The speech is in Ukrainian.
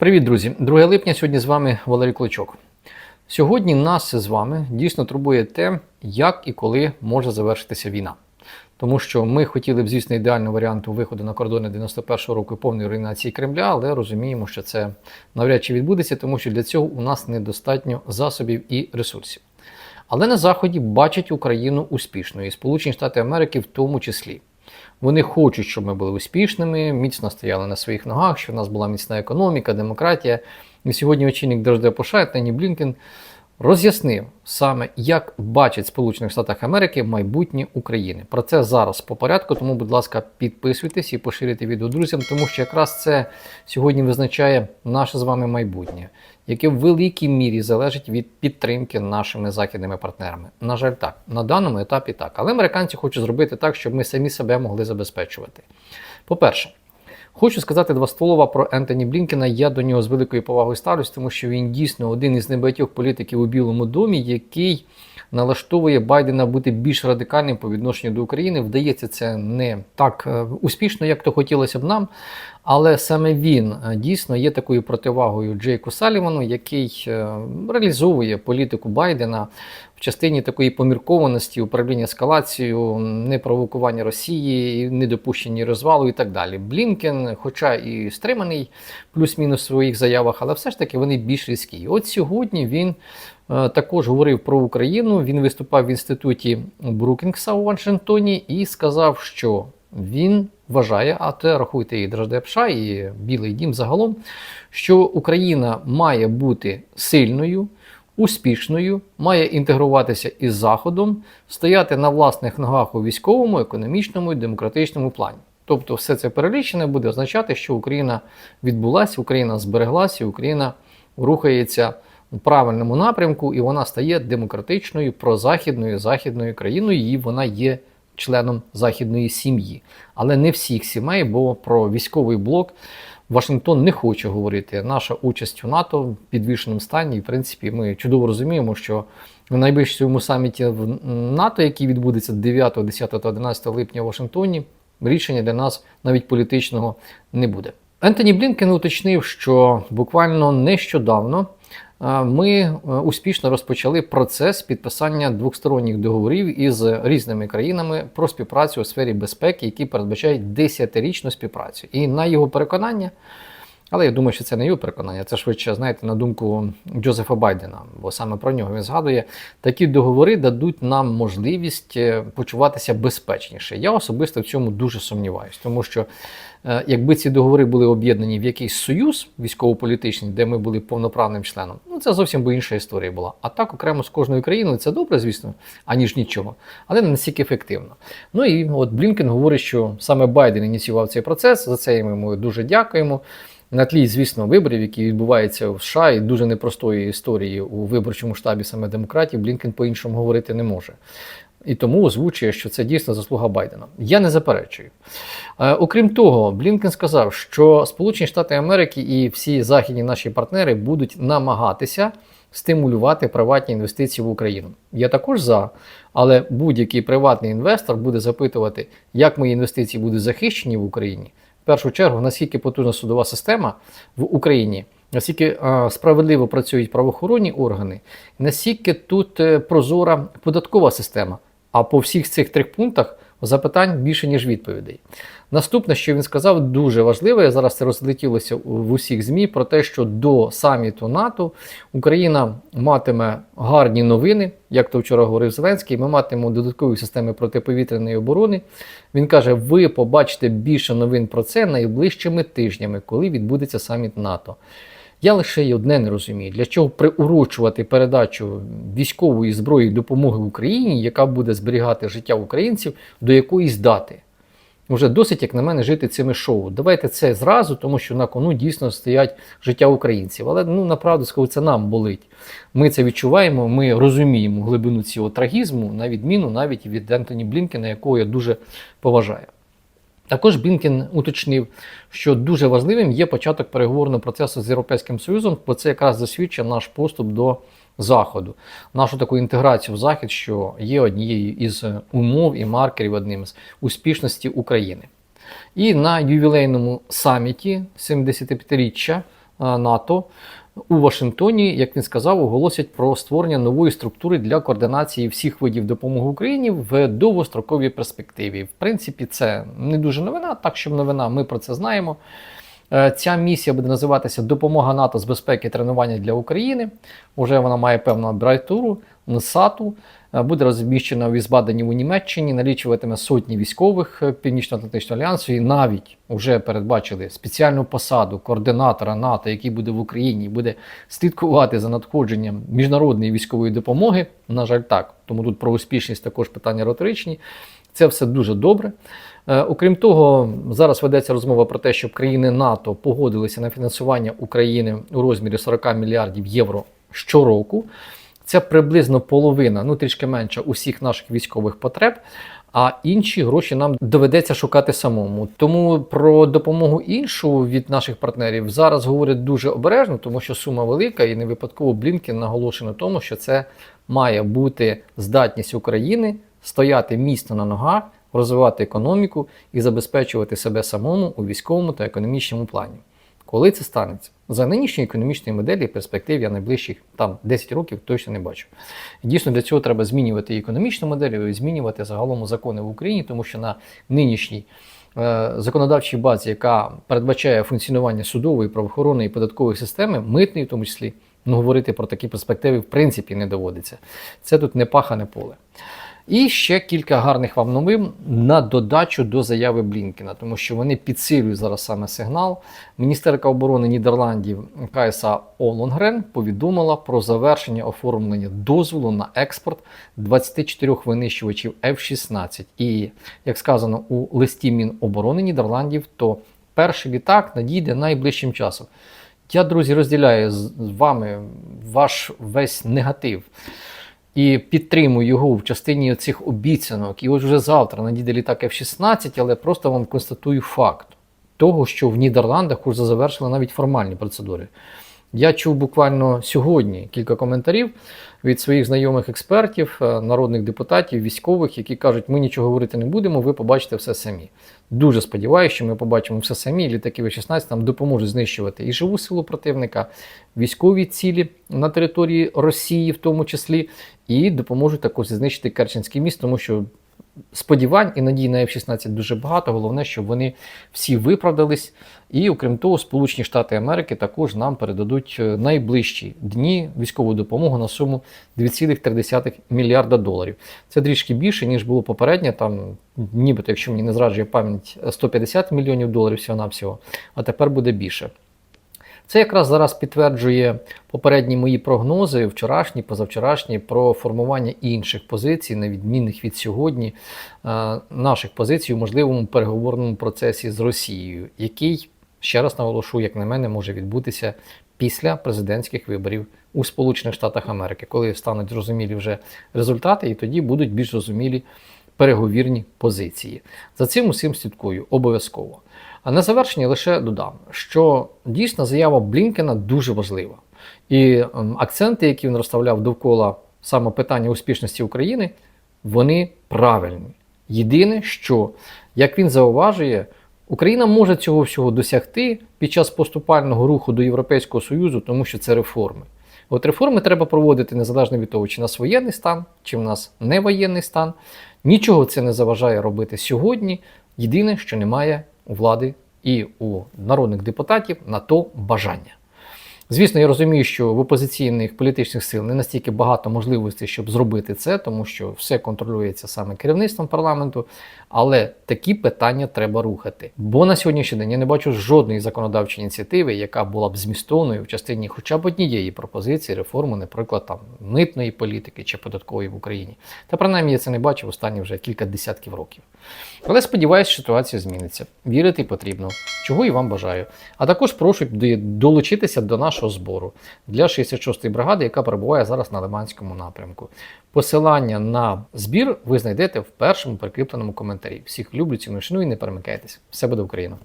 Привіт, друзі! 2 липня сьогодні з вами Валерій Клочок. Сьогодні нас з вами дійсно турбує те, як і коли може завершитися війна. Тому що ми хотіли б, звісно, ідеального варіанту виходу на кордони 91-го року і повної руйнації Кремля, але розуміємо, що це навряд чи відбудеться, тому що для цього у нас недостатньо засобів і ресурсів. Але на Заході бачать Україну успішною, і Сполучені Штати Америки в тому числі. Вони хочуть, щоб ми були успішними, міцно стояли на своїх ногах, щоб в нас була міцна економіка, демократія. І сьогодні очільник Держдепоша Тені Блінкен роз'яснив саме, як бачить Сполучених Штатах Америки майбутнє України. Про це зараз по порядку. Тому, будь ласка, підписуйтесь і поширюйте відео друзям, тому що якраз це сьогодні визначає наше з вами майбутнє, яке в великій мірі залежить від підтримки нашими західними партнерами. На жаль, так на даному етапі так. Але американці хочуть зробити так, щоб ми самі себе могли забезпечувати. По-перше. Хочу сказати два слова про Ентоні Блінкена. Я до нього з великою повагою ставлюсь, тому що він дійсно один із небагатьох політиків у Білому домі, який налаштовує Байдена бути більш радикальним по відношенню до України. Вдається це не так е, успішно, як то хотілося б нам. Але саме він е, дійсно є такою противагою Джейку Салівану, який е, реалізовує політику Байдена в частині такої поміркованості, управління ескалацією, непровокування Росії, недопущення розвалу і так далі. Блінкен, хоча і стриманий, плюс-мінус в своїх заявах, але все ж таки вони більш різкі. От сьогодні він е, також говорив про Україну. Він виступав в інституті Брукінгса у Вашингтоні і сказав, що він вважає, а те рахуйте і Держдепша, і Білий Дім загалом, що Україна має бути сильною, успішною, має інтегруватися із Заходом, стояти на власних ногах у військовому, економічному і демократичному плані. Тобто, все це перелічене буде означати, що Україна відбулася, Україна збереглася, Україна рухається у правильному напрямку, і вона стає демократичною, прозахідною західною країною, і вона є членом західної сім'ї. Але не всіх сімей, бо про військовий блок Вашингтон не хоче говорити. Наша участь у НАТО в підвішеному стані, і в принципі, ми чудово розуміємо, що на найближчому саміті в НАТО, який відбудеться 9, 10 та 11 липня в Вашингтоні, рішення для нас навіть політичного не буде. Ентоні Блінкен уточнив, що буквально нещодавно ми успішно розпочали процес підписання двосторонніх договорів із різними країнами про співпрацю у сфері безпеки, які передбачають десятирічну співпрацю. І на його переконання, але я думаю, що це не його переконання, це швидше, знаєте, на думку Джозефа Байдена, бо саме про нього він згадує, такі договори дадуть нам можливість е, почуватися безпечніше. Я особисто в цьому дуже сумніваюся, тому що. Е, якби ці договори були об'єднані в якийсь союз військово-політичний, де ми були повноправним членом, ну це зовсім би інша історія була. А так окремо з кожною країною це добре, звісно, аніж нічого, але не настільки ефективно. Ну і от Блінкен говорить, що саме Байден ініціював цей процес. За це йому дуже дякуємо. На тлі, звісно, виборів, які відбуваються в США, і дуже непростої історії у виборчому штабі саме демократів, Блінкен по-іншому говорити не може. І тому озвучує, що це дійсно заслуга Байдена. Я не заперечую. Е, окрім того, Блінкен сказав, що Сполучені Штати Америки і всі західні наші партнери будуть намагатися стимулювати приватні інвестиції в Україну. Я також за, але будь-який приватний інвестор буде запитувати, як мої інвестиції будуть захищені в Україні. Першу чергу, наскільки потужна судова система в Україні. Наскільки справедливо працюють правоохоронні органи, наскільки тут е, прозора податкова система. А по всіх цих трьох пунктах запитань більше, ніж відповідей. Наступне, що він сказав, дуже важливе. Зараз це розлетілося в усіх ЗМІ про те, що до саміту НАТО Україна матиме гарні новини, як то вчора говорив Зеленський. Ми матимемо додаткові системи протиповітряної оборони. Він каже: ви побачите більше новин про це найближчими тижнями, коли відбудеться саміт НАТО. Я лише й одне не розумію, для чого приурочувати передачу військової зброї допомоги Україні, яка буде зберігати життя українців до якоїсь дати. Вже досить, як на мене, жити цими шоу. Давайте це зразу, тому що на кону дійсно стоять життя українців. Але ну направду скажу, це нам болить. Ми це відчуваємо, ми розуміємо глибину цього трагізму, на відміну навіть від Ентоні Блінкена, якого я дуже поважаю. Також Блінкен уточнив, що дуже важливим є початок переговорного процесу з Європейським Союзом, бо це якраз засвідчує наш поступ до Заходу, нашу таку інтеграцію в Захід, що є однією із умов і маркерів одним з успішності України. І на ювілейному саміті 75-річчя е, НАТО у Вашингтоні, як він сказав, оголосять про створення нової структури для координації всіх видів допомоги Україні в довгостроковій перспективі. В принципі, це не дуже новина, так що новина, ми про це знаємо. Е, Ця місія буде називатися Допомога НАТО з безпеки і тренування для України. Уже вона має певну абревіатуру НСАТу. Е, Буде розміщена в Візбадені у Німеччині, налічуватиме сотні військових е, Північно-Атлантичного альянсу і навіть вже передбачили спеціальну посаду координатора НАТО, який буде в Україні, буде слідкувати за надходженням міжнародної військової допомоги. На жаль, так. Тому тут про успішність також питання риторичні. Це все дуже добре. Е, Окрім того, зараз ведеться розмова про те, щоб країни НАТО погодилися на фінансування України у розмірі 40 мільярдів євро щороку. Це приблизно половина, ну трішки менше усіх наших військових потреб. А інші гроші нам доведеться шукати самому. Тому про допомогу іншу від наших партнерів зараз говорять дуже обережно, тому що сума велика, і не випадково Блінкен наголошує на тому, що це має бути здатність України стояти міцно на ногах, розвивати економіку і забезпечувати себе самому у військовому та економічному плані. Коли це станеться? За нинішньої економічної моделі перспектив я найближчих там 10 років точно не бачу. Дійсно для цього треба змінювати економічну модель, і змінювати загалом закони в Україні, тому що на нинішній е, законодавчій базі, яка передбачає функціонування судової, правоохоронної і податкової системи, митної в тому числі, ну говорити про такі перспективи в принципі не доводиться. Це тут не пахане поле. І ще кілька гарних вам новин на додачу до заяви Блінкена, тому що вони підсилюють зараз саме сигнал. Міністерка оборони Нідерландів КСА Олонгрен повідомила про завершення оформлення дозволу на експорт 24 винищувачів F-16. І як сказано у листі Міноборони Нідерландів, то перший літак надійде найближчим часом. Я, друзі, розділяю з вами ваш весь негатив і підтримую його в частині цих обіцянок. І от вже завтра надійде літак F-16, але просто вам констатую факт того, що в Нідерландах уже завершили навіть формальні процедури. Я чув буквально сьогодні кілька коментарів від своїх знайомих експертів, е, народних депутатів, військових, які кажуть, ми нічого говорити не будемо, ви побачите все самі. Дуже сподіваюся, що ми побачимо все самі. Літаки В-16 нам допоможуть знищувати і живу силу противника, військові цілі на території Росії, в тому числі, і допоможуть також знищити Керченський міст, тому що сподівань і надій на F-16 дуже багато. Головне, щоб вони всі виправдались. І окрім того, Сполучені Штати Америки також нам передадуть е, найближчі дні військову допомогу на суму 2,3 мільярда доларів. Це трішки більше, ніж було попередньо. Там, нібито, якщо мені не зраджує пам'ять, 150 мільйонів доларів всього-навсього, а тепер буде більше. Це якраз зараз підтверджує попередні мої прогнози, вчорашні, позавчорашні, про формування інших позицій, на відмінних від сьогодні, е, наших позицій у можливому переговорному процесі з Росією, який, ще раз наголошу, як на мене, може відбутися після президентських виборів у Сполучених Штатах Америки, коли стануть зрозумілі вже результати, і тоді будуть більш зрозумілі переговірні позиції. За цим усім слідкую обов'язково. А на завершення лише додам, що дійсно заява Блінкена дуже важлива. І ем, акценти, які він розставляв довкола саме питання успішності України, вони правильні. Єдине, що, як він зауважує, Україна може цього всього досягти під час поступального руху до Європейського Союзу, тому що це реформи. От реформи треба проводити незалежно від того, чи в нас воєнний стан, чи в нас не воєнний стан. Нічого це не заважає робити сьогодні. Єдине, що немає у влади і у народних депутатів на то бажання. Звісно, я розумію, що в опозиційних політичних сил не настільки багато можливостей, щоб зробити це, тому що все контролюється саме керівництвом парламенту. Але такі питання треба рухати. Бо на сьогоднішній день я не бачу жодної законодавчої ініціативи, яка була б змістовною в частині хоча б однієї пропозиції реформи, наприклад, там митної політики чи податкової в Україні. Та принаймні я це не бачив останні вже кілька десятків років. Але сподіваюся, ситуація зміниться. Вірити потрібно, чого і вам бажаю. А також прошу долучитися до нашого збору для 66-ї бригади, яка перебуває зараз на Лиманському напрямку. Посилання на збір ви знайдете в першому прикріпленому коментарі. Всіх люблю, ціную, шаную і не перемикайтесь. Все буде Україна!